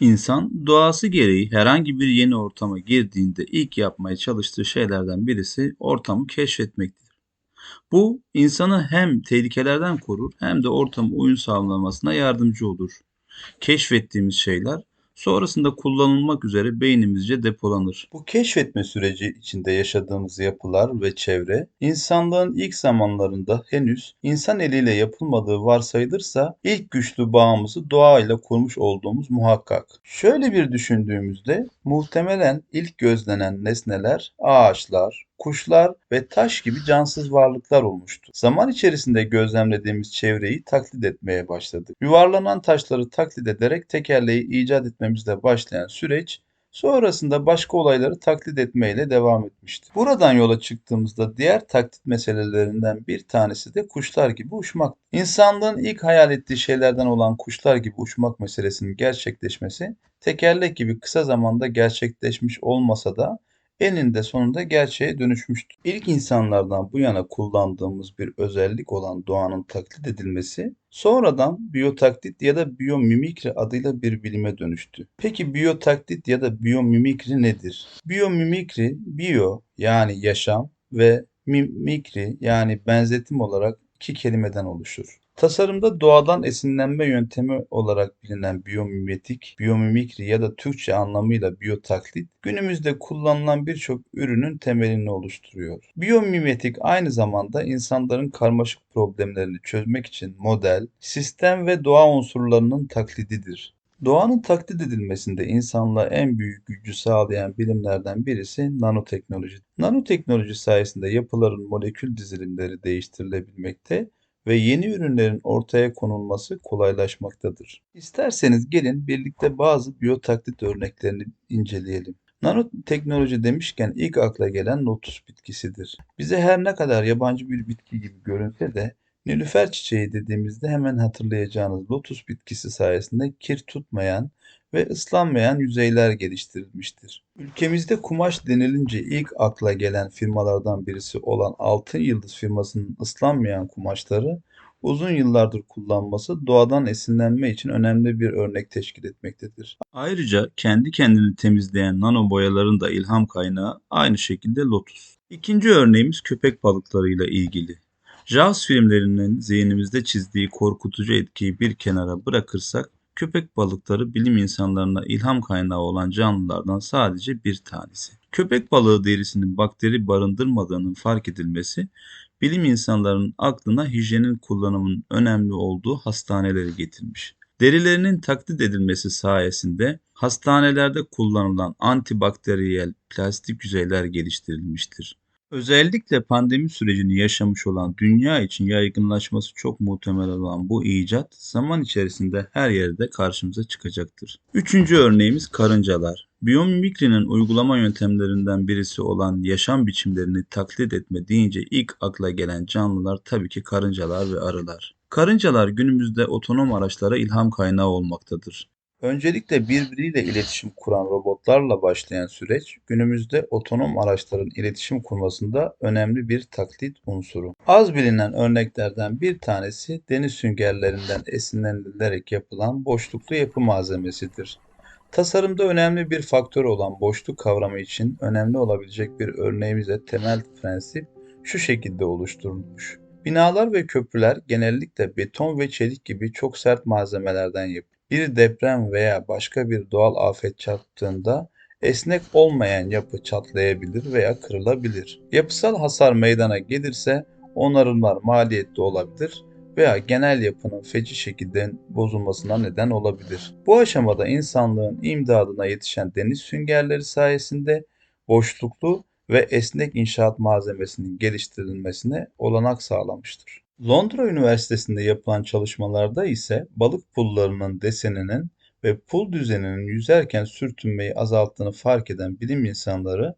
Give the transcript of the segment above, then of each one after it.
İnsan doğası gereği herhangi bir yeni ortama girdiğinde ilk yapmaya çalıştığı şeylerden birisi ortamı keşfetmektir. Bu insanı hem tehlikelerden korur hem de ortama uyum sağlamasına yardımcı olur. Keşfettiğimiz şeyler sonrasında kullanılmak üzere beynimizce depolanır. Bu keşfetme süreci içinde yaşadığımız yapılar ve çevre, insanlığın ilk zamanlarında henüz insan eliyle yapılmadığı varsayılırsa ilk güçlü bağımızı doğayla kurmuş olduğumuz muhakkak. Şöyle bir düşündüğümüzde muhtemelen ilk gözlenen nesneler ağaçlar, kuşlar ve taş gibi cansız varlıklar olmuştu. Zaman içerisinde gözlemlediğimiz çevreyi taklit etmeye başladık. Yuvarlanan taşları taklit ederek tekerleği icat etmemizle başlayan süreç sonrasında başka olayları taklit etmeyle devam etmişti. Buradan yola çıktığımızda diğer taklit meselelerinden bir tanesi de kuşlar gibi uçmak. İnsanlığın ilk hayal ettiği şeylerden olan kuşlar gibi uçmak meselesinin gerçekleşmesi tekerlek gibi kısa zamanda gerçekleşmiş olmasa da eninde sonunda gerçeğe dönüşmüştür. İlk insanlardan bu yana kullandığımız bir özellik olan doğanın taklit edilmesi sonradan biyotaklit ya da biyomimikri adıyla bir bilime dönüştü. Peki biyotaklit ya da biyomimikri nedir? Biyomimikri, biyo yani yaşam ve mimikri yani benzetim olarak iki kelimeden oluşur. Tasarımda doğadan esinlenme yöntemi olarak bilinen biyomimetik, biyomimikri ya da Türkçe anlamıyla biyotaklit, günümüzde kullanılan birçok ürünün temelini oluşturuyor. Biyomimetik aynı zamanda insanların karmaşık problemlerini çözmek için model, sistem ve doğa unsurlarının taklididir. Doğanın taklit edilmesinde insanlığa en büyük gücü sağlayan bilimlerden birisi nanoteknoloji. Nanoteknoloji sayesinde yapıların molekül dizilimleri değiştirilebilmekte ve yeni ürünlerin ortaya konulması kolaylaşmaktadır. İsterseniz gelin birlikte bazı biyotaklit örneklerini inceleyelim. Nanoteknoloji demişken ilk akla gelen lotus bitkisidir. Bize her ne kadar yabancı bir bitki gibi görünse de Nilüfer çiçeği dediğimizde hemen hatırlayacağınız lotus bitkisi sayesinde kir tutmayan ve ıslanmayan yüzeyler geliştirilmiştir. Ülkemizde kumaş denilince ilk akla gelen firmalardan birisi olan Altın Yıldız firmasının ıslanmayan kumaşları uzun yıllardır kullanması doğadan esinlenme için önemli bir örnek teşkil etmektedir. Ayrıca kendi kendini temizleyen nano boyaların da ilham kaynağı aynı şekilde Lotus. İkinci örneğimiz köpek balıklarıyla ilgili. Jaws filmlerinin zihnimizde çizdiği korkutucu etkiyi bir kenara bırakırsak Köpek balıkları bilim insanlarına ilham kaynağı olan canlılardan sadece bir tanesi. Köpek balığı derisinin bakteri barındırmadığının fark edilmesi, bilim insanlarının aklına hijyenin kullanımının önemli olduğu hastaneleri getirmiş. Derilerinin taklit edilmesi sayesinde hastanelerde kullanılan antibakteriyel plastik yüzeyler geliştirilmiştir. Özellikle pandemi sürecini yaşamış olan dünya için yaygınlaşması çok muhtemel olan bu icat zaman içerisinde her yerde karşımıza çıkacaktır. Üçüncü örneğimiz karıncalar. Biyomimikrinin uygulama yöntemlerinden birisi olan yaşam biçimlerini taklit etme deyince ilk akla gelen canlılar tabii ki karıncalar ve arılar. Karıncalar günümüzde otonom araçlara ilham kaynağı olmaktadır. Öncelikle birbiriyle iletişim kuran robotlarla başlayan süreç, günümüzde otonom araçların iletişim kurmasında önemli bir taklit unsuru. Az bilinen örneklerden bir tanesi deniz süngerlerinden esinlenilerek yapılan boşluklu yapı malzemesidir. Tasarımda önemli bir faktör olan boşluk kavramı için önemli olabilecek bir örneğimize temel prensip şu şekilde oluşturulmuş. Binalar ve köprüler genellikle beton ve çelik gibi çok sert malzemelerden yapılır. Bir deprem veya başka bir doğal afet çarptığında esnek olmayan yapı çatlayabilir veya kırılabilir. Yapısal hasar meydana gelirse onarımlar maliyetli olabilir veya genel yapının feci şekilde bozulmasına neden olabilir. Bu aşamada insanlığın imdadına yetişen deniz süngerleri sayesinde boşluklu ve esnek inşaat malzemesinin geliştirilmesine olanak sağlamıştır. Londra Üniversitesi'nde yapılan çalışmalarda ise balık pullarının deseninin ve pul düzeninin yüzerken sürtünmeyi azalttığını fark eden bilim insanları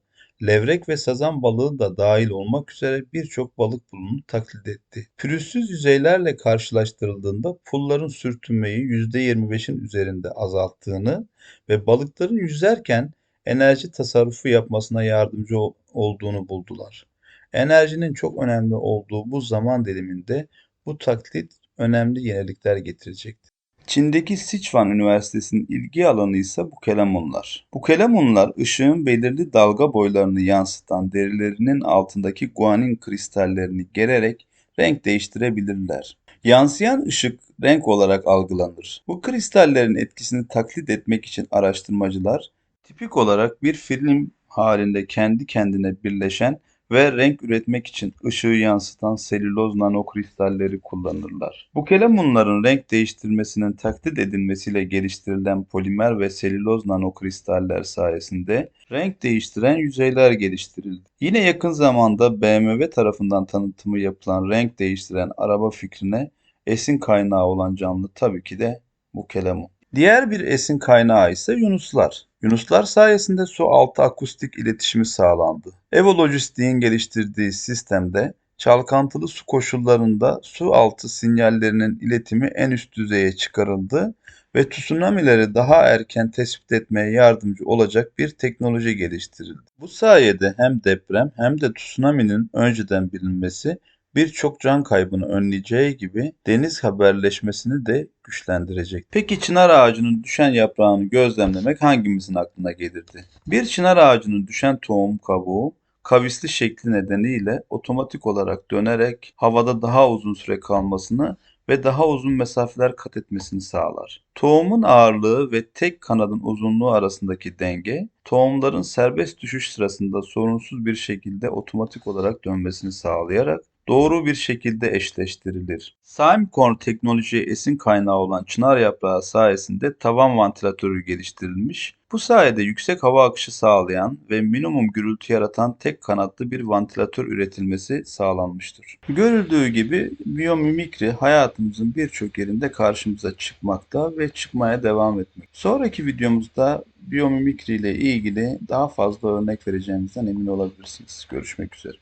levrek ve sazan balığı da dahil olmak üzere birçok balık pulunu taklit etti. Pürüzsüz yüzeylerle karşılaştırıldığında pulların sürtünmeyi %25'in üzerinde azalttığını ve balıkların yüzerken enerji tasarrufu yapmasına yardımcı olduğunu buldular. Enerjinin çok önemli olduğu bu zaman diliminde bu taklit önemli yenilikler getirecektir. Çin'deki Sichuan Üniversitesi'nin ilgi alanı ise bukelemunlar. Bukelemunlar ışığın belirli dalga boylarını yansıtan derilerinin altındaki guanin kristallerini gererek renk değiştirebilirler. Yansıyan ışık renk olarak algılanır. Bu kristallerin etkisini taklit etmek için araştırmacılar tipik olarak bir film halinde kendi kendine birleşen ve renk üretmek için ışığı yansıtan selüloz nanokristalleri kullanırlar. Bu kelemunların renk değiştirmesinin taklit edilmesiyle geliştirilen polimer ve selüloz nanokristaller sayesinde renk değiştiren yüzeyler geliştirildi. Yine yakın zamanda BMW tarafından tanıtımı yapılan renk değiştiren araba fikrine esin kaynağı olan canlı tabii ki de bu kelemun. Diğer bir esin kaynağı ise yunuslar. Yunuslar sayesinde su altı akustik iletişimi sağlandı. Evolojistiğin geliştirdiği sistemde çalkantılı su koşullarında su altı sinyallerinin iletimi en üst düzeye çıkarıldı ve tsunamileri daha erken tespit etmeye yardımcı olacak bir teknoloji geliştirildi. Bu sayede hem deprem hem de tsunami'nin önceden bilinmesi birçok can kaybını önleyeceği gibi deniz haberleşmesini de güçlendirecek. Peki çınar ağacının düşen yaprağını gözlemlemek hangimizin aklına gelirdi? Bir çınar ağacının düşen tohum kabuğu kavisli şekli nedeniyle otomatik olarak dönerek havada daha uzun süre kalmasını ve daha uzun mesafeler kat etmesini sağlar. Tohumun ağırlığı ve tek kanadın uzunluğu arasındaki denge, tohumların serbest düşüş sırasında sorunsuz bir şekilde otomatik olarak dönmesini sağlayarak doğru bir şekilde eşleştirilir. Simecorn teknolojiye esin kaynağı olan çınar yaprağı sayesinde tavan vantilatörü geliştirilmiş. Bu sayede yüksek hava akışı sağlayan ve minimum gürültü yaratan tek kanatlı bir vantilatör üretilmesi sağlanmıştır. Görüldüğü gibi biyomimikri hayatımızın birçok yerinde karşımıza çıkmakta ve çıkmaya devam etmek. Sonraki videomuzda biyomimikri ile ilgili daha fazla örnek vereceğimizden emin olabilirsiniz. Görüşmek üzere.